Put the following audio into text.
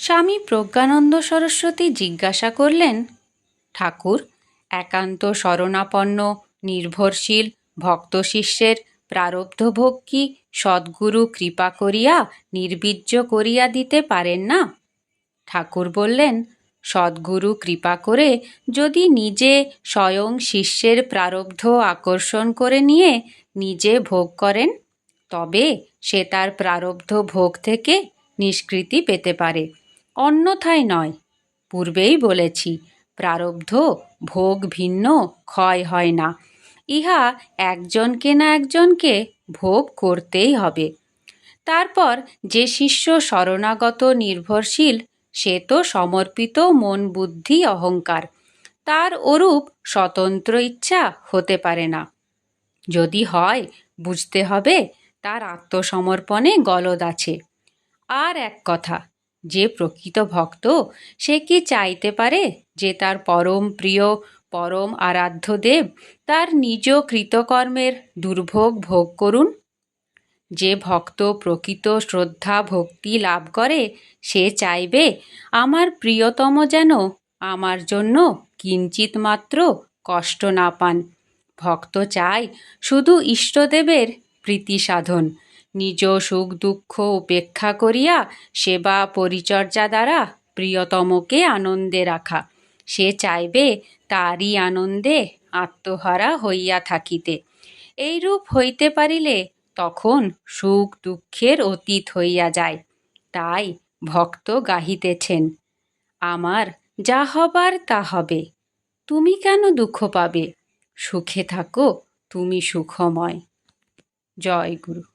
স্বামী প্রজ্ঞানন্দ সরস্বতী জিজ্ঞাসা করলেন, ঠাকুর, একান্ত শরণাপন্ন, নির্ভরশীল, ভক্ত শিষ্যের প্রারব্ধ ভোগ কি সদ্গুরু কৃপা করিয়া নির্বীর্য করিয়া দিতে পারেন না? ঠাকুর বললেন, সদ্গুরু কৃপা করে যদি নিজে স্বয়ং শিষ্যের প্রারব্ধ আকর্ষণ করে নিয়ে নিজে ভোগ করেন, তবে সে তার প্রারব্ধ ভোগ থেকে নিষ্কৃতি পেতে পারে। অন্যথায় নয়। পূর্বেই বলেছি, প্রারব্ধ, ভোগ ভিন্ন, ক্ষয় হয় না। ইহা একজনকে না একজনকে ভোগ করতেই হবে। তারপর যে শিষ্য শরণাগত নির্ভরশীল, সে তো সমর্পিত মন বুদ্ধি অহংকার। তার ওরূপ স্বতন্ত্র ইচ্ছা হতে পারে না। যদি হয়, বুঝতে হবে, তার আত্মসমর্পণে গলদ আছে। আর এক কথা যে প্রকৃত ভক্ত, সে কি চাইতে পারে যে তার পরম প্রিয়, পরম আরাধ্য দেব তার নিজ কৃতকর্মের দুর্ভোগ ভোগ করুন? যে ভক্ত প্রকৃত শ্রদ্ধা ভক্তি লাভ করে, সে চাইবে, আমার প্রিয়তম যেন আমার জন্য কিঞ্চিত মাত্র কষ্ট না পান। ভক্ত চায় শুধু ইষ্টদেবের প্রীতি সাধন। নিজ সুখ দুঃখ উপেক্ষা করিয়া সেবা পরিচর্যা দ্বারা প্রিয়তমকে আনন্দে রাখা। সে চাইবে তারই আনন্দে আত্মহারা হইয়া থাকিতে। এইরূপ হইতে পারিলে তখন সুখ দুঃখের অতীত হইয়া যায়। তাই ভক্ত গাহিতেছেন, আমার যা হবার তা হবে। তুমি কেন দুঃখ পাবে? সুখে থাকো, তুমি সুখময়। জয় গুরু।